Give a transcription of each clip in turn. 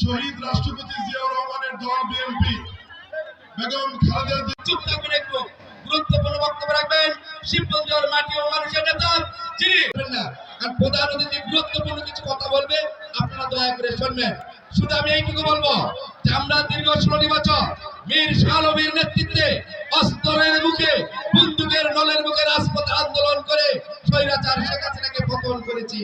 শহীদ রাষ্ট্রপতি জিয়াউর রহমানের দল বিএনপি বেগম খালেদা চুপ থাকবেন একটু গুরুত্বপূর্ণ বক্তব্য রাখবেন শিবগঞ্জের মাটি ও মানুষের নেতা যিনি না আর প্রধান অতিথি গুরুত্বপূর্ণ কিছু কথা বলবে আপনারা দয়া করে শুনবেন শুধু আমি এইটুকু বলব যে আমরা দীর্ঘ ষোলো বছর মীর শালবীর নেতৃত্বে অস্ত্রের করেছি।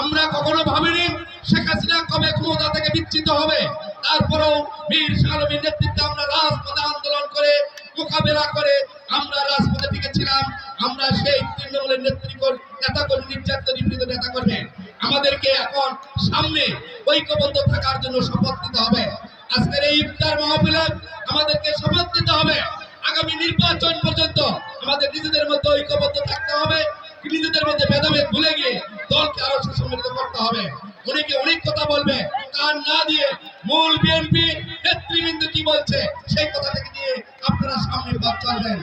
আমরা কখনো ভাবিনি শেখ হাসিনা কবে ক্ষমতা থেকে বিচ্ছিত হবে। তারপরেও বীর সালমীর নেতৃত্বে আমরা রাজপথে আন্দোলন করে মোকাবেলা করে আমরা রাজপথে টিকেছিলাম। আমরা সেই তৃণমূলের নেতৃত্ব নেতা কর্মী নির্যাতিত নিপীড়িত নেতা কর্মী আমাদেরকে এখন সামনে ঐক্যবদ্ধ থাকার জন্য শপথ নিতে হবে। আজকের এই ইফতার মাহফিলে আমাদেরকে শপথ নিতে হবে। আগামী নির্বাচন পর্যন্ত আমাদের নিজেদের মধ্যে ঐক্যবদ্ধ থাকতে হবে। নিজেদের মধ্যে ভেদাভেদ ভুলে গিয়ে দলকে আরও সুসংগঠিত করতে হবে। অনেকে অনেক কথা বলবে, কান না দিয়ে মূল বিএনপি নেতৃবৃন্দ কি বলছে, সেই কথা থেকে দিয়ে আপনারা সামনে পথ চলবেন।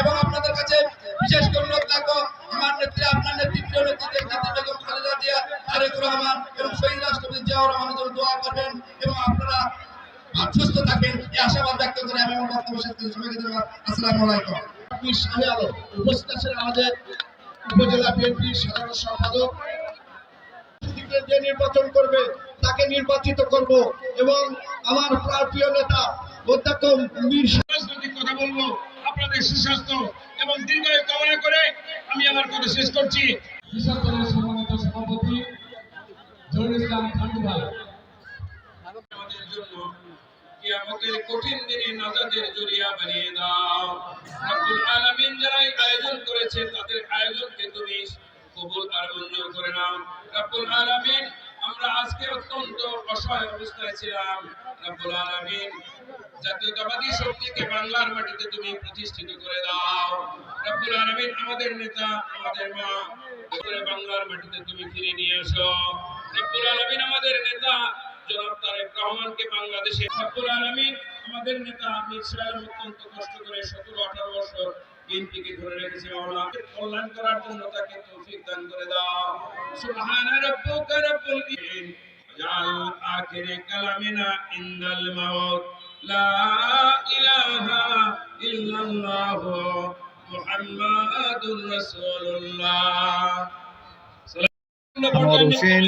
এবং আপনাদের কাছে বিশেষ করে অনুরোধ থাকব আমার নেত্রী, আপনার নেত্রী, প্রিয় নেত্রী বেগম খালেদা জিয়া, তারেক রহমান এবং শহীদ রাষ্ট্রপতি জিয়াউর রহমানের জন্য দোয়া করবেন এবং আপনারা আর সুস্থ থাকবেন। এই আশাবাদ ব্যক্ত করে আমি আমার বক্তব্য শেষ করছি। সবাইকে ধন্যবাদ। আসসালামু আলাইকুম। উপস্থিত আছেন আমাদের উপজেলা বিএনপির সাধারণ সম্পাদক যে নির্বাচন করবে তাকে নির্বাচিত করব এবং আমার প্রিয় নেতা অধ্যক্ষ মীর রাজনৈতিক কথা বলব আপনাদের সুস্বাস্থ্য এবং দীর্ঘায়ু কামনা করে আমি আমার কথা শেষ করছি। কৃষক দলের সম্মানিত সভাপতি জহুরুল ইসলাম খান্ডু ভাই আমাদের জন্য কিয়ামতের কঠিন দিনে নাজাতের জরিয়া বানিয়ে দাও। আলামিন যারা আয়োজন করেছে তাদের রব্বুল আলামিন, আমরা আজকে অত্যন্ত অসহায় অবস্থায় ছিলাম। রব্বুল আলামিন, জাতীয়তাবাদী শক্তিকে বাংলার মাটিতে তুমি প্রতিষ্ঠিত করে দাও। রব্বুল আলামিন, আমাদের নেতা, আমাদের মা করে বাংলার মাটিতে তুমি ফিরে নিয়ে এসো। রব্বুল আলামিন, আমাদের নেতা, জনাব তারেক রহমানকে বাংলাদেশে রব্বুল আলামিন, আমাদের নেতা আমির অত্যন্ত কষ্ট করে সতেরো আঠারো বছর দিনটিকে ধরে রেখেছে কল্যাণ করার জন্য তাকে তৌফিক দান করে দাও। সুবহান জাল আখির কালামিনা মাউত। লা ইলাহা ইল্লাল্লাহ মুহাম্মাদুর রাসূলুল্লাহ। আমার হোসেন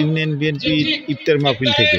ইউনিয়ন বিএনপির ইফতার মাহফিল থেকে।